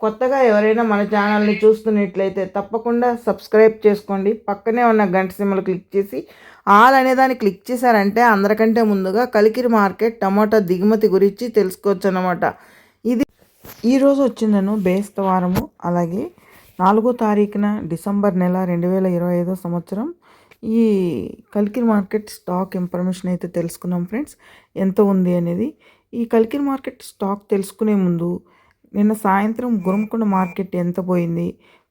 కొత్తగా ఎవరైనా మన ఛానల్ని చూస్తున్నట్లయితే తప్పకుండా సబ్స్క్రైబ్ చేసుకోండి. పక్కనే ఉన్న గంట సిమ్మలు క్లిక్ చేసి ఆల్ అనే దాన్ని క్లిక్ చేశారంటే అందరికంటే ముందుగా కలికిరి మార్కెట్ టమాటా దిగుమతి గురించి తెలుసుకోవచ్చు అన్నమాట ఇది ఈరోజు వచ్చిందను బేస్తవారము అలాగే నాలుగో తారీఖున డిసెంబర్ నెల రెండు వేల ఇరవై ఐదో సంవత్సరం. ఈ కలికిరి మార్కెట్ స్టాక్ ఇన్ఫర్మేషన్ అయితే తెలుసుకున్నాం ఫ్రెండ్స్. ఎంత ఉంది అనేది ఈ కలికిరి మార్కెట్ స్టాక్ తెలుసుకునే ముందు నిన్న సాయంత్రం గురంకొండ మార్కెట్ ఎంత పోయింది?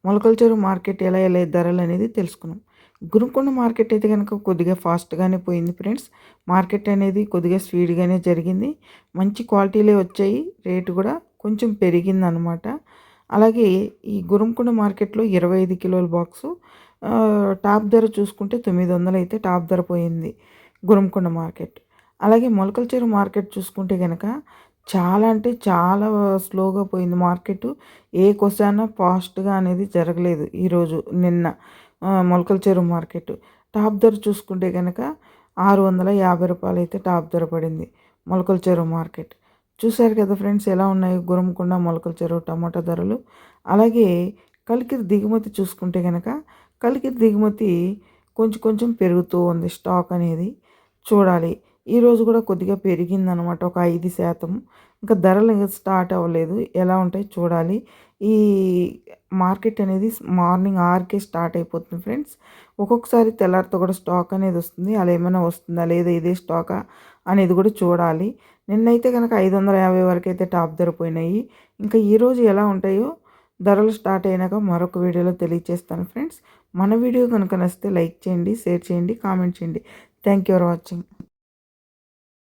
మొలకల్చెరు మార్కెట్ ఎలా ఎలా ధరలు అనేది తెలుసుకున్నాం. గురుంకొండ మార్కెట్ అయితే కనుక కొద్దిగా ఫాస్ట్గానే పోయింది ఫ్రెండ్స్. మార్కెట్ అనేది కొద్దిగా స్పీడ్గానే జరిగింది. మంచి క్వాలిటీలే వచ్చాయి. రేటు కూడా కొంచెం పెరిగింది అనమాట అలాగే ఈ గురంకొండ మార్కెట్లో ఇరవై ఐదు కిలోల బాక్సు టాప్ ధర చూసుకుంటే తొమ్మిది వందలు అయితే టాప్ ధర పోయింది గురుంకొండ మార్కెట్. అలాగే మొలకల్చెరు మార్కెట్ చూసుకుంటే కనుక చాలా అంటే చాలా స్లోగా పోయింది మార్కెట్. ఏ కొసాన ఫాస్ట్గా అనేది జరగలేదు ఈరోజు నిన్న మొలకల చెరువు మార్కెట్. టాప్ ధర చూసుకుంటే కనుక ఆరు వందల యాభై రూపాయలు అయితే టాప్ ధర పడింది మొలకల చెరువు మార్కెట్. చూశారు కదా ఫ్రెండ్స్ ఎలా ఉన్నాయి గురంకొండ మొలకల చెరువు టమాటా ధరలు? అలాగే కలికిరి దిగుమతి చూసుకుంటే కనుక కలికిరి దిగుమతి కొంచెం కొంచెం పెరుగుతూ ఉంది స్టాక్ అనేది. చూడాలి ఈరోజు కూడా కొద్దిగా పెరిగిందనమాట ఒక ఐదు శాతం. ఇంకా ధరలు స్టార్ట్ అవ్వలేదు. ఎలా ఉంటాయి చూడాలి. ఈ మార్కెట్ అనేది మార్నింగ్ ఆరుకే స్టార్ట్ అయిపోతుంది ఫ్రెండ్స్. ఒక్కొక్కసారి తెల్లారితో కూడా స్టాక్ అనేది వస్తుంది. అలా ఏమైనా వస్తుందా లేదా ఇదే స్టాకా అనేది కూడా చూడాలి. నిన్నైతే కనుక ఐదు వందల యాభై వరకు అయితే టాప్ ధర పోయినాయి. ఇంకా ఈరోజు ఎలా ఉంటాయో ధరలు స్టార్ట్ అయినాక మరొక వీడియోలో తెలియజేస్తాను ఫ్రెండ్స్. మన వీడియో కనుక నచ్చితే లైక్ చేయండి షేర్ చేయండి కామెంట్ చేయండి. Thank you for watching.